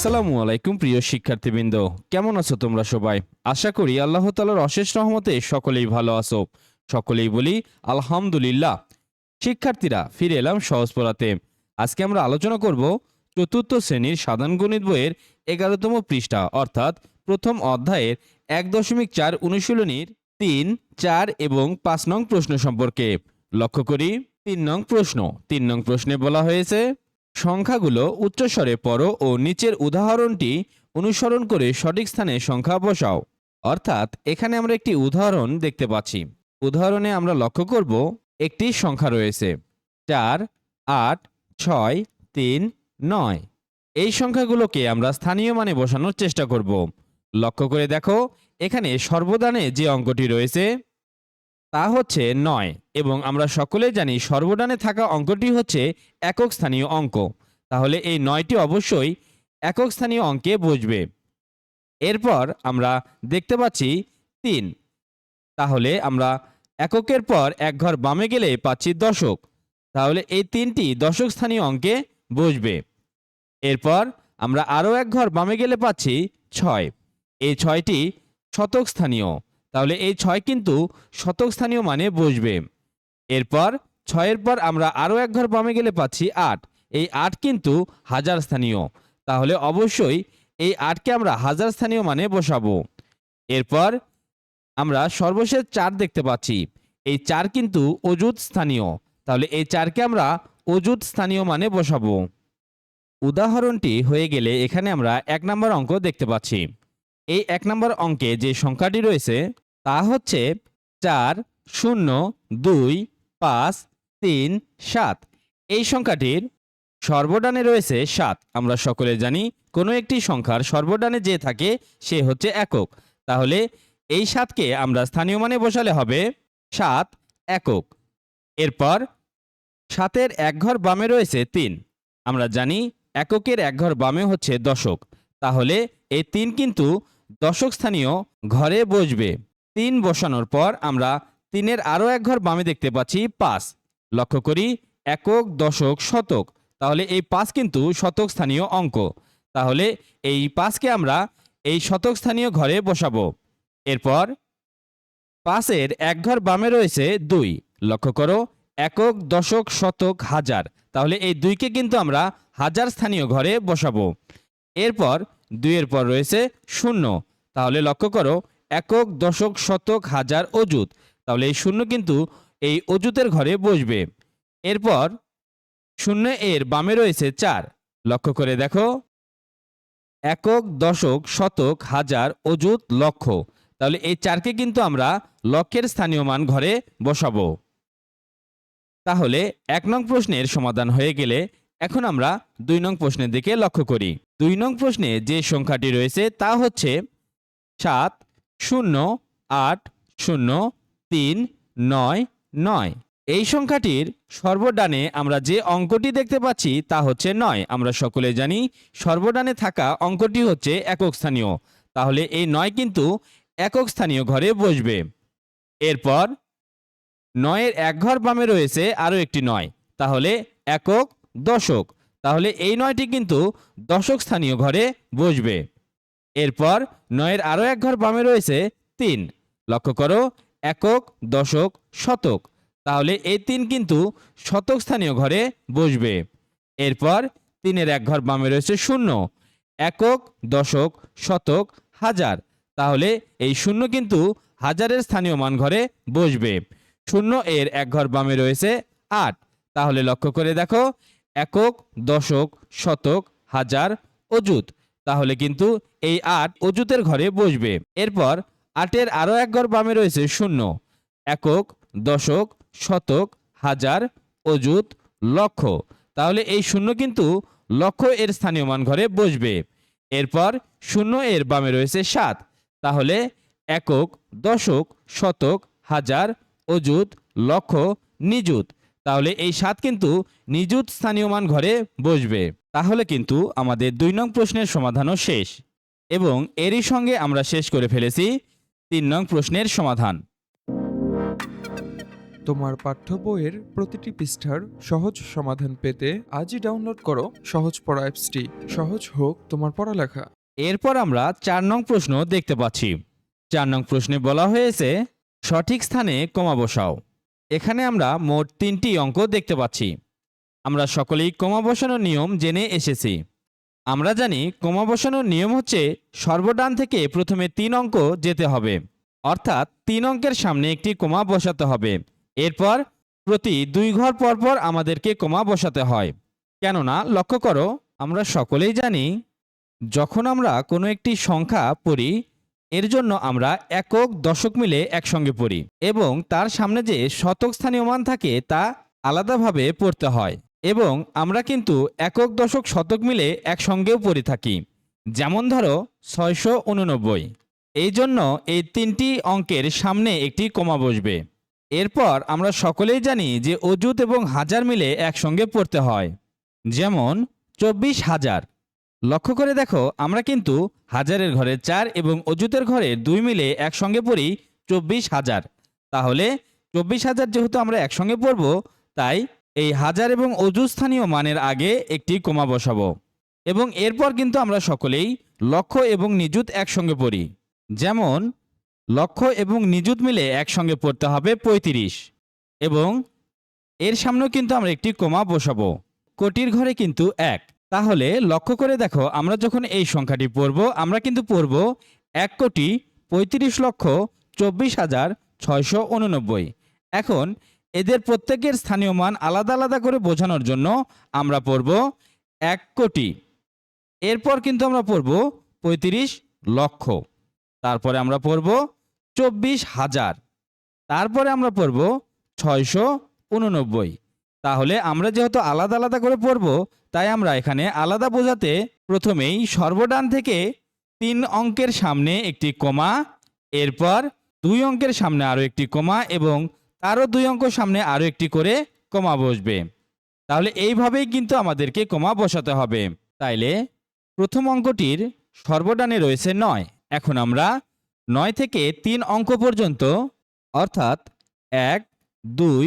আসসালামু আলাইকুম, প্রিয় শিক্ষার্থীবৃন্দ। কেমন আছো তোমরা সবাই? আশা করি আল্লাহ তালার অশেষ রহমতে সকলেই ভালো আছো। সকলেই বলি, আলহামদুলিল্লাহ। শিক্ষার্থীরা, ফিরে এলাম সহজ পড়াতে। আজকে আমরা আলোচনা করব চতুর্থ শ্রেণির সাধারণ গণিত বইয়ের এগারোতম পৃষ্ঠা, অর্থাৎ প্রথম অধ্যায়ের এক দশমিক চার অনুশীলনীর তিন, চার এবং পাঁচ নং প্রশ্ন সম্পর্কে। লক্ষ্য করি, তিন নং প্রশ্ন। তিন নং প্রশ্নে বলা হয়েছে সংখ্যাগুলো উচ্চস্বরে পড়ো ও নিচের উদাহরণটি অনুসরণ করে সঠিক স্থানে সংখ্যা বসাও। অর্থাৎ এখানে আমরা একটি উদাহরণ দেখতে পাচ্ছি। উদাহরণে আমরা লক্ষ্য করব, একটি সংখ্যা রয়েছে। চার, আট, ছয়, তিন, নয়। এই সংখ্যাগুলোকে আমরা স্থানীয় মানে বসানোর চেষ্টা করব। লক্ষ্য করে দেখো, এখানে সর্বদানে যে অঙ্কটি রয়েছে তা হচ্ছে নয়, এবং আমরা সকলে জানি সর্বডানে থাকা অঙ্কটি হচ্ছে একক স্থানীয় অঙ্ক। তাহলে এই নয়টি অবশ্যই একক স্থানীয় অঙ্কে বসবে। এরপর আমরা দেখতে পাচ্ছি তিন। তাহলে আমরা এককের পর এক ঘর বামে গেলে পাচ্ছি দশক। তাহলে এই তিনটি দশক স্থানীয় অঙ্কে বসবে। এরপর আমরা আরও এক ঘর বামে গেলে পাচ্ছি ছয়। এই ছয়টি শতক স্থানীয়। তাহলে এই ছয় কিন্তু শতক স্থানীয় মানে বসবে। এরপর, ছয়ের পর আমরা আরও এক ঘর বামে গেলে পাচ্ছি আট। এই আট কিন্তু হাজার স্থানীয়। তাহলে অবশ্যই এই আটকে আমরা হাজার স্থানীয় মানে বসাবো। এরপর আমরা সর্বশেষ চার দেখতে পাচ্ছি। এই চার কিন্তু অজুত স্থানীয়। তাহলে এই চারকে আমরা অজুত স্থানীয় মানে বসাবো। উদাহরণটি হয়ে গেলে এখানে আমরা এক নম্বর অঙ্ক দেখতে পাচ্ছি। এই এক নম্বর অঙ্কে যে সংখ্যাটি রয়েছে তা হচ্ছে চার, শূন্য, দুই, পাঁচ, তিন, সাত। এই সংখ্যাটির সর্বডানে রয়েছে সাত। আমরা সকলে জানি কোনো একটি সংখ্যার সর্বডানে যে থাকে সে হচ্ছে একক। তাহলে এই সাতকে আমরা স্থানীয় মানে বসালে হবে সাত একক। এরপর সাতের এক ঘর বামে রয়েছে তিন। আমরা জানি এককের এক ঘর বামে হচ্ছে দশক। তাহলে এই তিন কিন্তু দশক স্থানীয় ঘরে বসবে। তিন বসানোর পর আমরা তিনের আরও এক ঘর বামে দেখতে পাচ্ছি পাঁচ। লক্ষ্য করি একক, দশক, শতক। তাহলে এই পাঁচ কিন্তু শতক স্থানীয় অঙ্ক। তাহলে এই পাঁচকে আমরা এই শতক স্থানীয় ঘরে বসাবো। এরপর পাঁচের এক ঘর বামে রয়েছে দুই। লক্ষ্য করো, একক, দশক, শতক, হাজার। তাহলে এই দুইকে কিন্তু আমরা হাজার স্থানীয় ঘরে বসাবো। এরপর দুইয়ের পর রয়েছে শূন্য। তাহলে লক্ষ্য করো একক, দশক, শতক, হাজার অজুত তাহলে এই শূন্য কিন্তু এই অজুতের ঘরে বসবে। এরপর শূন্য এর বামে রয়েছে চার। লক্ষ্য করে দেখো। একক, দশক, শতক, হাজার অজুত লক্ষ। তাহলে এই চারকে কিন্তু আমরা লক্ষের স্থানীয় মান ঘরে বসাবো। তাহলে এক নং প্রশ্নের সমাধান হয়ে গেলে এখন আমরা দুই নং প্রশ্নের দিকে লক্ষ্য করি। দুই নং প্রশ্নে যে সংখ্যাটি রয়েছে তা হচ্ছে সাত শূন্য আট শূন্য তিন নয় নয়। এই সংখ্যাটির সর্বডানে আমরা যে অঙ্কটি দেখতে পাচ্ছি তা হচ্ছে নয়। আমরা সকলে জানি সর্বডানে থাকা অঙ্কটি হচ্ছে একক স্থানীয়। তাহলে এই নয় কিন্তু একক স্থানীয় ঘরে বসবে। এরপর নয়ের এক ঘর বামে রয়েছে আরও একটি নয়। তাহলে একক দশক। তাহলে এই নয়টি কিন্তু দশক স্থানীয় ঘরে বসবে। এরপর নয়ের আরও এক ঘর বামে রয়েছে তিন। লক্ষ্য করো, একক, দশক, শতক। তাহলে এই তিন কিন্তু শতক স্থানীয় ঘরে বসবে। এরপর তিনের এক ঘর বামে রয়েছে শূন্য। একক, দশক, শতক, হাজার। তাহলে এই শূন্য কিন্তু হাজারের স্থানীয় মান ঘরে বসবে। শূন্য এর এক ঘর বামে রয়েছে আট। তাহলে লক্ষ্য করে দেখো, একক, দশক, শতক, হাজার অজুত তাহলে কিন্তু এই আট অজুতের ঘরে বসবে। এরপর আটের আরও এক ঘর বামে রয়েছে শূন্য। একক, দশক, শতক, হাজার অজুত লক্ষ। তাহলে এই শূন্য কিন্তু লক্ষ এর স্থানীয় মান ঘরে বসবে। এরপর শূন্য এর বামে রয়েছে সাত। তাহলে একক, দশক, শতক, হাজার অজুত লক্ষ, নিযুত। তাহলে এই সাত কিন্তু নিযুত স্থানীয় মান ঘরে বসবে। তাহলে কিন্তু আমাদের দুই নং প্রশ্নের সমাধানও শেষ। এবং এরই সঙ্গে আমরা শেষ করে ফেলেছি তিন নং প্রশ্নের সমাধান। তোমার পাঠ্য বইয়ের প্রতিটি পৃষ্ঠার সহজ সমাধান পেতে আজই ডাউনলোড করো সহজ পড়া অ্যাপসটি। সহজ হোক তোমার পড়ালেখা। এরপর আমরা চার নং প্রশ্ন দেখতে পাচ্ছি। চার নং প্রশ্নে বলা হয়েছে সঠিক স্থানে কমা বসাও। এখানে আমরা মোট তিনটি অঙ্ক দেখতে পাচ্ছি। আমরা সকলেই কমা বসানোর নিয়ম জেনে এসেছি। আমরা জানি কমা বসানোর নিয়ম হচ্ছে সর্বডান থেকে প্রথমে তিন অঙ্ক যেতে হবে। অর্থাৎ তিন অঙ্কের সামনে একটি কমা বসাতে হবে। এরপর প্রতি দুই ঘর পর পর আমাদেরকে কমা বসাতে হয়। কেননা, লক্ষ্য করো, আমরা সকলেই জানি যখন আমরা কোনো একটি সংখ্যা পড়ি, এর জন্য আমরা একক দশক মিলে একসঙ্গে পড়ি এবং তার সামনে যে শতক স্থানীয় মান থাকে তা আলাদাভাবে পড়তে হয়। এবং আমরা কিন্তু একক দশক শতক মিলে একসঙ্গেও পড়ে থাকি। যেমন ধরো, ছয়শো উননব্বই। এই জন্য এই তিনটি অঙ্কের সামনে একটি কমা বসবে। এরপর আমরা সকলেই জানি যে অজুত এবং হাজার মিলে একসঙ্গে পড়তে হয়। যেমন, চব্বিশ হাজার। লক্ষ্য করে দেখো, আমরা কিন্তু হাজারের ঘরে চার এবং অজুতের ঘরে দুই মিলে একসঙ্গে পড়ি চব্বিশ হাজার। তাহলে চব্বিশ হাজার যেহেতু আমরা একসঙ্গে পড়ব, তাই এই হাজার এবং অজু স্থানীয় মানের আগে একটি কমা বসাবো। এবং এরপর কিন্তু আমরা সকলেই লক্ষ এবং নিযুত একসঙ্গে পড়ি। যেমন, লক্ষ এবং নিযুত মিলে একসঙ্গে পড়তে হবে পঁয়ত্রিশ। এবং এর সামনেও কিন্তু আমরা একটি কমা বসাবো। কোটির ঘরে কিন্তু এক। তাহলে লক্ষ্য করে দেখো, আমরা যখন এই সংখ্যাটি পড়ব, আমরা কিন্তু পড়ব এক কোটি পঁয়ত্রিশ লক্ষ চব্বিশ হাজার ছয়শো উননব্বই। এখন এদের প্রত্যেকের স্থানীয় মান আলাদা আলাদা করে বোঝানোর জন্য আমরা পড়ব এক কোটি। এরপর কিন্তু আমরা পড়ব পঁয়ত্রিশ লক্ষ। তারপরে আমরা পড়ব চব্বিশ হাজার। তারপরে আমরা পড়ব ছয়শো উননব্বই। তাহলে আমরা যেহেতু আলাদা আলাদা করে পড়ব, তাই আমরা এখানে আলাদা বোঝাতে প্রথমেই সর্বডান থেকে তিন অঙ্কের সামনে একটি কমা, এরপর দুই অঙ্কের সামনে আরও একটি কমা এবং তারও দুই অঙ্ক সামনে আরও একটি করে কমা বসবে। তাহলে এইভাবেই কিন্তু আমাদেরকে কমা বসাতে হবে। তাইলে প্রথম অঙ্কটির সর্বডানে রয়েছে নয়। এখন আমরা নয় থেকে তিন অঙ্ক পর্যন্ত, অর্থাৎ এক, দুই,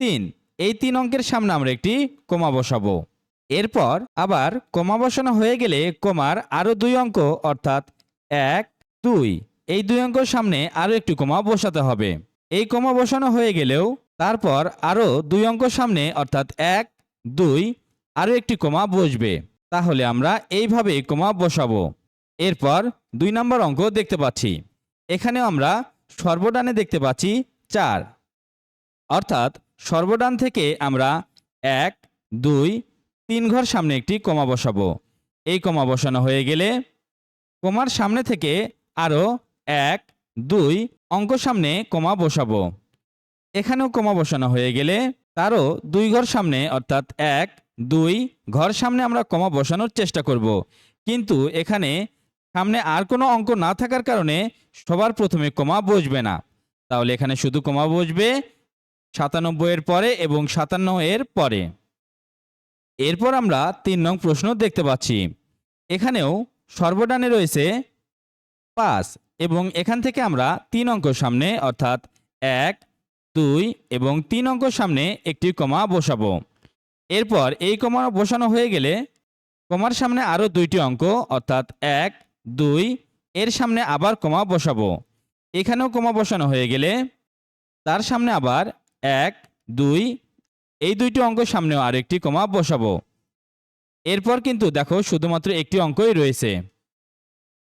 তিন, এই তিন অঙ্কের সামনে আমরা একটি কমা বসাবো। এরপর আবার কমা বসানো হয়ে গেলে কমার আরও দুই অঙ্ক, অর্থাৎ এক, দুই, এই দুই অঙ্কের সামনে আরও একটি কমা বসাতে হবে। এই কমা বসানো হয়ে গেলেও তারপর আরও দুই অঙ্ক সামনে, অর্থাৎ এক, দুই আরও একটি কমা বসবে। তাহলে আমরা এইভাবে কমা বসাবো। এরপর দুই নম্বর অঙ্ক দেখতে পাচ্ছি। এখানেও আমরা সর্বডানে দেখতে পাচ্ছি চার। অর্থাৎ সর্বডান থেকে আমরা এক, দুই, তিন ঘর সামনে একটি কমা বসাবো। এই কমা বসানো হয়ে গেলে কমার সামনে থেকে আরও এক, দুই অঙ্ক সামনে কমা বসাবো। এখানেও কমা বসানো হয়ে গেলে তারও দুই ঘর সামনে, অর্থাৎ এক, দুই ঘর সামনে আমরা কমা বসানোর চেষ্টা করব। কিন্তু এখানে সামনে আর কোনো অঙ্ক না থাকার কারণে সবার প্রথমে কমা বসবে না। তাহলে এখানে শুধু কমা বসবে সাতানব্বই এর পরে এবং সাতান্ন এর পরে। এরপর আমরা তিন নং প্রশ্ন দেখতে পাচ্ছি। এখানেও সর্বডানে রয়েছে পাঁচ এবং এখান থেকে আমরা তিন অঙ্ক সামনে, অর্থাৎ এক, দুই এবং তিন অঙ্ক সামনে একটি কমা বসাবো। এরপর এই কমা বসানো হয়ে গেলে কমার সামনে আরও দুইটি অঙ্ক, অর্থাৎ এক, দুই, এর সামনে আবার কমা বসাবো। এখানেও কমা বসানো হয়ে গেলে তার সামনে আবার এক, দুই, এই দুইটি অঙ্ক সামনেও আর একটি কমা বসাবো। এরপর কিন্তু দেখো শুধুমাত্র একটি অঙ্কই রয়েছে।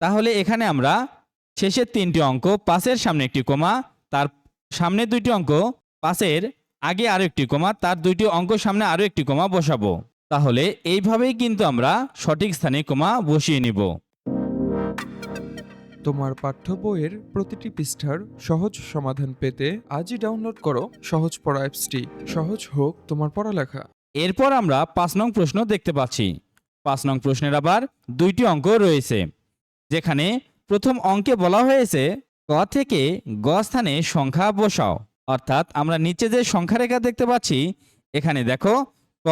তাহলে এখানে আমরা শেষের তিনটি অঙ্ক পাশের সামনে একটি কমা তার সামনে দুইটি অঙ্ক পাশের আগে আরও একটি কমা তার দুইটি অঙ্ক সামনে আরও একটি কমা বসাবো। তাহলে এইভাবেই কিন্তু আমরা সঠিক স্থানে কমা বসিয়ে নিব। তোমার পাঠ্য বইয়ের প্রতিটি পৃষ্ঠার সহজ সমাধান পেতে আজই ডাউনলোড করো সহজ পড়া অ্যাপসটি সহজ হোক তোমার পড়ালেখা। এরপর আমরা পাঁচ নং প্রশ্ন দেখতে পাচ্ছি। পাঁচ নং প্রশ্নের আবার দুইটি অঙ্ক রয়েছে। যেখানে প্রথম অঙ্কে বলা হয়েছে, ক থেকে গ স্থানে সংখ্যা বসাও। অর্থাৎ আমরা নিচে যে সংখ্যা রেখা দেখতে পাচ্ছি, এখানে দেখো, ক,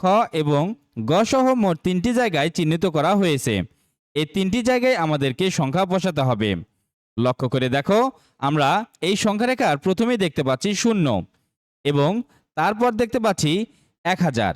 খ এবং গ সহ মোট তিনটি জায়গায় চিহ্নিত করা হয়েছে। এই তিনটি জায়গায় আমাদেরকে সংখ্যা বসাতে হবে। লক্ষ্য করে দেখো, আমরা এই সংখ্যা রেখার প্রথমেই দেখতে পাচ্ছি শূন্য এবং তারপর দেখতে পাচ্ছি এক হাজার।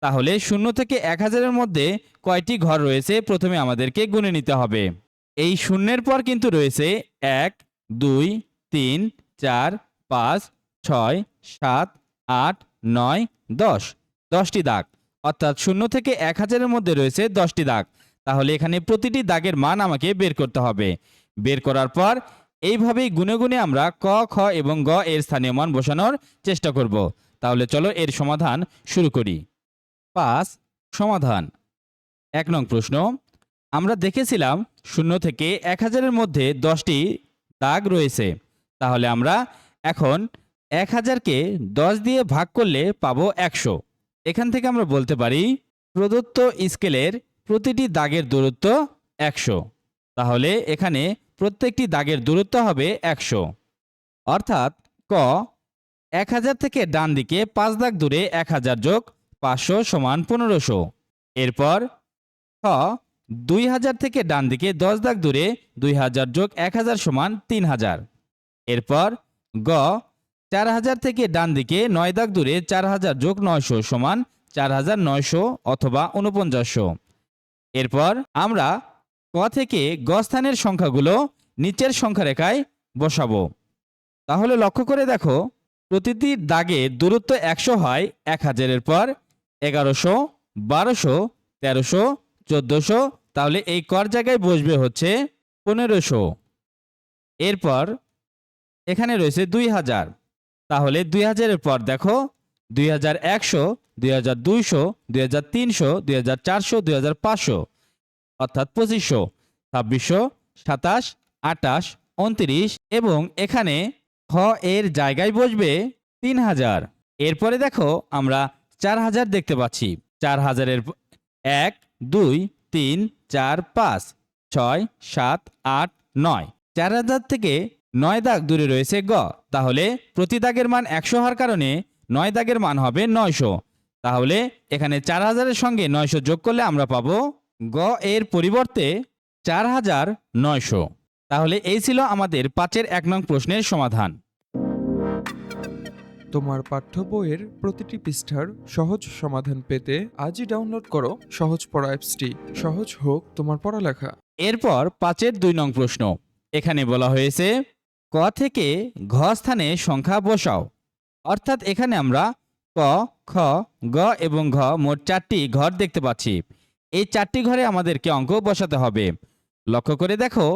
তাহলে শূন্য থেকে এক হাজারের মধ্যে কয়টি ঘর রয়েছে? প্রথমে আমাদেরকে গুনে নিতে হবে। এই শূন্যের পর কিন্তু রয়েছে এক, দুই, তিন, চার, পাঁচ, ছয়, সাত, আট, নয়, দশ। দশটি দাগ। অর্থাৎ শূন্য থেকে এক হাজারের মধ্যে রয়েছে দশটি দাগ। তাহলে এখানে প্রতিটি দাগের মান আমাকে বের করতে হবে। বের করার পর এইভাবেই গুনে গুনে আমরা ক, খ এবং গ এর স্থানীয় মান বসানোর চেষ্টা করব। তাহলে চলো এর সমাধান শুরু করি। পাঁচ সমাধান। এক নং প্রশ্ন, আমরা দেখেছিলাম শূন্য থেকে এক হাজারের মধ্যে দশটি দাগ রয়েছে। তাহলে আমরা এখন এক হাজারকে দশ দিয়ে ভাগ করলে পাবো একশো। এখান থেকে আমরা বলতে পারি প্রদত্ত স্কেলের প্রতিটি দাগের দূরত্ব একশো। তাহলে এখানে প্রত্যেকটি দাগের দূরত্ব হবে একশো। অর্থাৎ ক, এক হাজার থেকে ডান দিকে পাঁচ দাগ দূরে এক হাজার যোগ পাঁচশো সমান পনেরোশো। এরপর খ, দুই হাজার থেকে ডান দিকে দশ দাগ দূরে দুই হাজার যোগ এক হাজার সমান তিন হাজার। এরপর গ, চার হাজার থেকে ডান দিকে নয় দাগ দূরে চার হাজার যোগ নয়শো সমান চার হাজার নয়শো অথবা উনপঞ্চাশশো এরপর আমরা ক থেকে গ স্থানের সংখ্যাগুলো নিচের সংখ্যা রেখায় বসাবো। তাহলে লক্ষ্য করে দেখো, প্রতিটি দাগে দূরত্ব একশো হয় এক হাজারের পর এগারোশো, বারোশো, তেরোশো, চোদ্দোশো, তাহলে এই কর জায়গায় বসবে হচ্ছে পনেরোশো। এরপর এখানে রয়েছে দুই হাজার। তাহলে দুই হাজারের পর দেখো, দুই হাজার একশো, দুই হাজার দুইশো, দুই হাজার তিনশো, দুই হাজার চারশো, দুই হাজার পাঁচশো, অর্থাৎ পঁচিশশো, ছাব্বিশশো, সাতাশ, আটাশ, উনত্রিশ এবং এখানে খ এর জায়গায় বসবে তিন হাজার। এরপরে দেখো আমরা চার হাজার দেখতে পাচ্ছি। চার হাজারের এক, দুই, তিন, চার, পাঁচ, ছয়, সাত, আট, নয়। চার হাজার থেকে নয় দাগ দূরে রয়েছে গ। তাহলে প্রতি দাগের মান একশো হওয়ার কারণে নয় দাগের মান হবে নয়শো। তাহলে এখানে চার হাজারের সঙ্গে নয়শো যোগ করলে আমরা পাবো গ এর পরিবর্তে চার হাজার নয়শো। তাহলে এই ছিল আমাদের পাঁচের এক নং প্রশ্নের সমাধান। তোমার পাঠ্য বইয়ের প্রতিটি পৃষ্ঠার সহজ সমাধান পেতে আজই ডাউনলোড করো সহজ পড়া অ্যাপসটি সহজ হোক তোমার পড়ালেখা। এরপর পাঁচের দুই নং প্রশ্ন। এখানে বলা হয়েছে, ক থেকে ঘ স্থানে সংখ্যা বসাও। অর্থাৎ এখানে আমরা ক, খ, গ এবং ঘ মোট চারটি ঘর দেখতে পাচ্ছি। এই চারটি ঘরে আমাদেরকে অঙ্ক বসাতে হবে। লক্ষ্য করে দেখো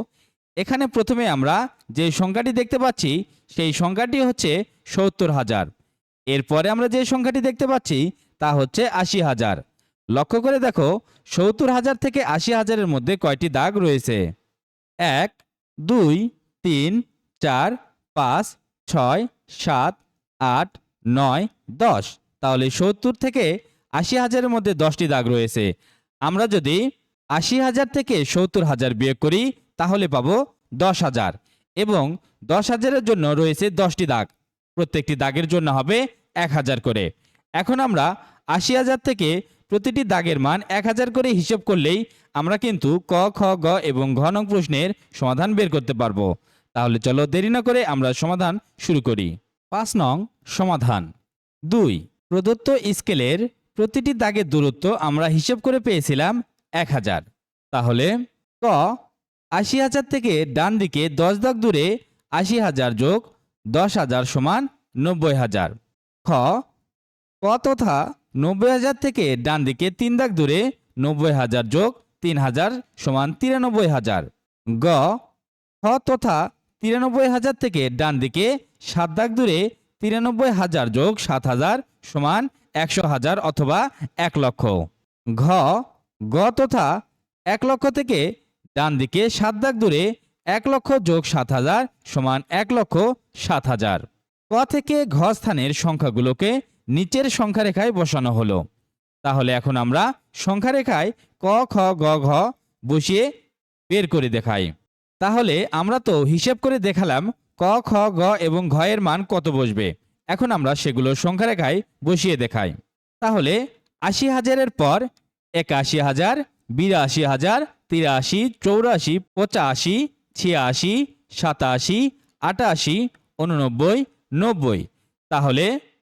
এখানে প্রথমে আমরা যে সংখ্যাটি দেখতে পাচ্ছি, সেই সংখ্যাটি হচ্ছে সত্তর হাজার। এরপরে আমরা যে সংখ্যাটি দেখতে পাচ্ছি, তা হচ্ছে আশি হাজার। লক্ষ্য করে দেখো, সত্তর হাজার থেকে আশি হাজারের মধ্যে কয়টি দাগ রয়েছে? এক, দুই, তিন, চার, পাঁচ, ছয়, সাত, আট, নয়, দশ। তাহলে সত্তর থেকে আশি হাজারের মধ্যে দশটি দাগ রয়েছে। আমরা যদি আশি হাজার থেকে সত্তর হাজার বিয়োগ করি তাহলে পাবো দশ হাজার। এবং দশ হাজারের জন্য রয়েছে দশটি দাগ। প্রত্যেকটি দাগের জন্য হবে এক হাজার করে। এখন আমরা আশি হাজার থেকে প্রতিটি দাগের মান এক হাজার করে হিসেব করলেই আমরা কিন্তু ক, খ, গ এবং ঘ নং প্রশ্নের সমাধান বের করতে পারব। তাহলে চলো দেরি না করে আমরা সমাধান শুরু করি। পাঁচ নং সমাধান। দুই, প্রদত্ত স্কেলের প্রতিটি দাগের দূরত্ব আমরা হিসেব করে পেয়েছিলাম এক হাজার। তাহলে ক আশি হাজার থেকে ডান দিকে দশ দাগ দূরে আশি হাজার যোগ দশ হাজার সমান নব্বই হাজার। খ, ক তথা নব্বই হাজার থেকে ডান দিকে তিন দাগ দূরে নব্বই হাজার যোগ তিন হাজার সমান তিরানব্বই হাজার। গ, খ তথা তিরানব্বই হাজার থেকে ডান দিকে সাত দাগ দূরে তিরানব্বই হাজার যোগ সাত হাজার সমান একশো হাজার অথবা এক লক্ষ। ঘ, গ তথা এক লক্ষ থেকে ডান দিকে সাত দাগ দূরে এক লক্ষ যোগ সাত হাজার সমান এক লক্ষ সাত হাজার। ক থেকে ঘ স্থানের সংখ্যাগুলোকে নিচের সংখ্যা রেখায় বসানো হলো। তাহলে এখন আমরা সংখ্যা রেখায় ক, খ, গ, ঘ বসিয়ে বের করে দেখাই। তাহলে আমরা তো হিসেব করে দেখালাম ক, খ, গ এবং ঘ এর মান কত বসবে। এখন আমরা সেগুলো সংখ্যা রেখায় বসিয়ে দেখাই। তাহলে আশি হাজারের পর একাশি হাজার, বিরাশি হাজার তিরাশি, চৌরাশি, পঁচাশি, ছিয়াশি, সাতাশি, আটাশি, উননব্বই, নব্বই। তাহলে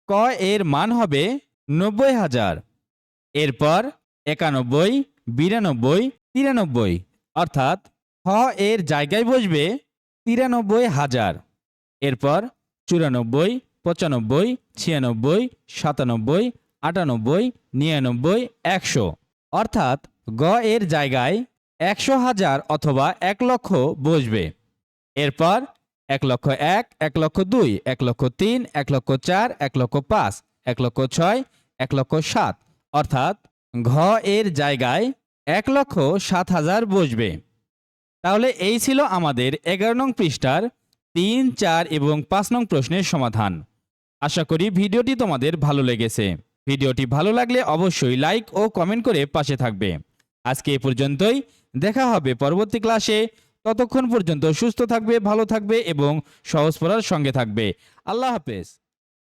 ক এর মান হবে নব্বই হাজার। এরপর একানব্বই, বিরানব্বই, তিরানব্বই। অর্থাৎ হ এর জায়গায় বসবে তিরানব্বই হাজার। এরপর চুরানব্বই, পঁচানব্বই, ছিয়ানব্বই, সাতানব্বই, আটানব্বই, নিরানব্বই, একশো। অর্থাৎ গ এর জায়গায় একশো হাজার অথবা এক লক্ষ বসবে। এরপর এক লক্ষ এক এক লক্ষ দুই, এক লক্ষ তিন, এক লক্ষ চার, এক লক্ষ পাঁচ, এক লক্ষ ছয়, এক লক্ষ সাত। অর্থাৎ ঘ এর জায়গায় এক লক্ষ সাত হাজার বসবে। তাহলে এই ছিল আমাদের এগারো নং পৃষ্ঠার তিন, চার এবং পাঁচ নং প্রশ্নের সমাধান। আশা করি ভিডিওটি তোমাদের ভালো লেগেছে। ভিডিওটি ভালো লাগলে অবশ্যই লাইক ও কমেন্ট করে পাশে থাকবে। আজকে এ পর্যন্তই। দেখা হবে পরবর্তী ক্লাসে। ততক্ষণ পর্যন্ত সুস্থ থাকবে, ভালো থাকবে এবং সহজ পড়ার সঙ্গে থাকবে। আল্লাহ হাফেজ।